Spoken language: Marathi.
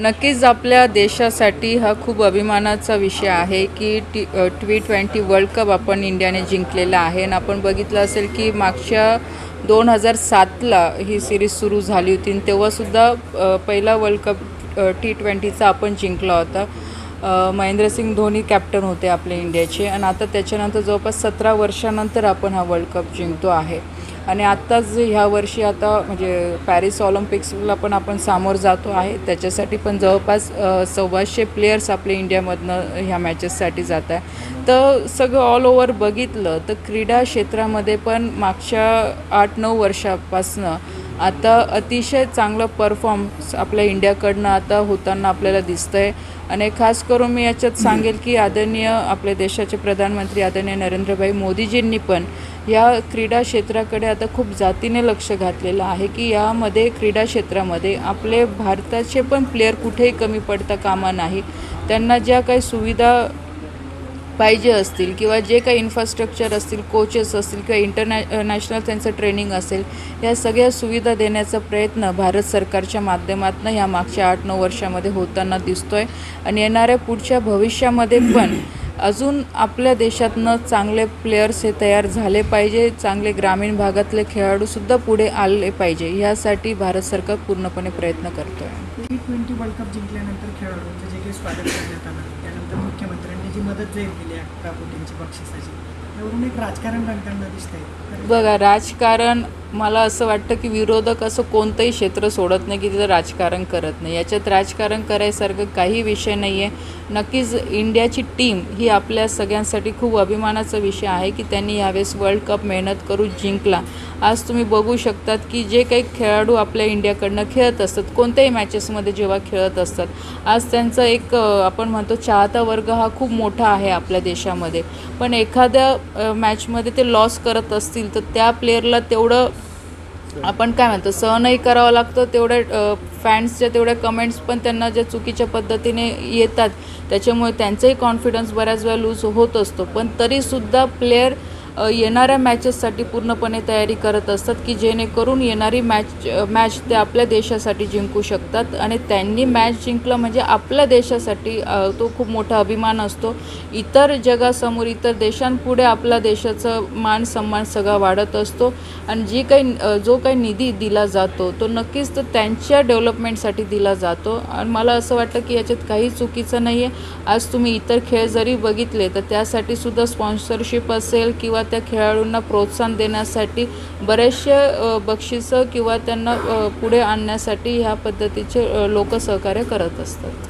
नक्कीच आपल्या देशासाठी हा खूप अभिमानाचा विषय आहे की T T twenty world cup आपण इंडियाने जिंकलेला आहे. आणि आपण बघितलं असेल की मागच्या दोन हजार सातला ही सिरीज सुरू झाली होती. आणि तेव्हासुद्धा पहिला वर्ल्ड कप टी ट्वेंटीचा आपण जिंकला होता. महेंद्रसिंग धोनी कॅप्टन होते आपल्या इंडियाचे. आणि आता त्याच्यानंतर जवळपास सतरा वर्षानंतर आपण हा वर्ल्ड कप जिंकतो आहे. आणि आत्ताच ह्या वर्षी आता म्हणजे पॅरिस ऑलिम्पिक्सला पण आपण सामोर जातो आहे. त्याच्यासाठी पण जवळपास सव्वाशे प्लेयर्स आपल्या इंडियामधनं ह्या मॅचेससाठी जात आहे. तर सगळं ऑल ओव्हर बघितलं तर क्रीडा क्षेत्रामध्ये पण मागच्या आठ नऊ वर्षापासनं आता अतिशय चांगलं परफॉर्म्स आपल्या इंडियाकडनं आता होताना आपल्याला दिसतं आहे आणि खास करून मी याच्यात सांगेल की आदरणीय आपल्या देशाचे प्रधानमंत्री आदरणीय नरेंद्रभाई मोदीजींनी पण या क्रीडा क्षेत्राकडे आता खूप जातीने लक्ष घातलेलं आहे की यामध्ये क्रीडा क्षेत्रामध्ये आपले भारताचे पण प्लेयर कुठेही कमी पडता कामा नाही. त्यांना ज्या काही सुविधा पाहिजे असतील किंवा जे काही इन्फ्रास्ट्रक्चर असतील कोचेस असतील किंवा इंटरनॅ नॅशनल त्यांचं ट्रेनिंग असेल या सगळ्या सुविधा देण्याचा प्रयत्न भारत सरकारच्या माध्यमातून ह्या मागच्या आठ नऊ वर्षामध्ये होताना दिसतो आहे आणि येणाऱ्या पुढच्या भविष्यामध्ये पण अजून आपल्या देशातनं चांगले प्लेयर्स हे तयार झाले पाहिजे. चांगले ग्रामीण भागातले खेळाडूसुद्धा पुढे आले पाहिजे. ह्यासाठी भारत सरकार पूर्णपणे प्रयत्न करतो आहे टी ट्वेंटी वर्ल्ड कप जिंकल्यानंतर खेळाडूंचं जे काही स्वागत करण्यात आलं त्यानंतर मुख्यमंत्र्यांनी जी मदत जाहीर केली अकरा कोटींची बक्षिसाची एवढून एक राजकारण रंगताना दिसतंय. बघा राजकारण मला असं वाटतं की विरोधक असं कोणतंही क्षेत्र सोडत नाही की तिथं राजकारण करत नाही. याच्यात राजकारण करायसारखं काही विषय नाही आहे नक्कीच इंडियाची टीम ही आपल्या सगळ्यांसाठी खूप अभिमानाचा विषय आहे की त्यांनी यावेळेस वर्ल्ड कप मेहनत करून जिंकला. आज तुम्ही बघू शकतात की जे काही खेळाडू आपल्या इंडियाकडनं खेळत असतात कोणत्याही मॅचेसमध्ये जेव्हा खेळत असतात आज त्यांचा एक आपण म्हणतो चाहता वर्ग हा खूप मोठा आहे आपल्या देशामध्ये. पण एखाद्या मॅचमध्ये ते लॉस करत असतील तर त्या प्लेअरला तेवढं आपण काय म्हणतो सहनही करावं लागतं तेवढ्या फॅन्सच्या तेवढ्या कमेंट्स पण त्यांना ज्या चुकीच्या पद्धतीने येतात त्याच्यामुळे त्यांचाही कॉन्फिडन्स बऱ्याच वेळा लूज होत असतो. पण तरीसुद्धा प्लेयर येणाऱ्या मॅचेससाठी पूर्णपणे तयारी करत असतात की जेणेकरून येणारी मॅच मॅच ते आपल्या देशासाठी जिंकू शकतात. आणि त्यांनी मॅच जिंकलं म्हणजे आपल्या देशासाठी तो खूप मोठा अभिमान असतो. इतर जगासमोर इतर देशांपुढे आपल्या देशाचं मान सन्मान सगळा वाढत असतो. आणि जी काही जो काही निधी दिला जातो तो नक्कीच तर त्यांच्या डेव्हलपमेंटसाठी दिला जातो. आणि मला असं वाटतं की याच्यात काही चुकीचं नाही आहे आज तुम्ही इतर खेळ जरी बघितले तर त्यासाठी सुद्धा स्पॉन्सरशिप असेल किंवा त्या खेळाडूंना प्रोत्साहन देण्यासाठी बरेचसे बक्षिसं किंवा त्यांना पुढे आणण्यासाठी ह्या पद्धतीचे लोक सहकार्य करत असतात.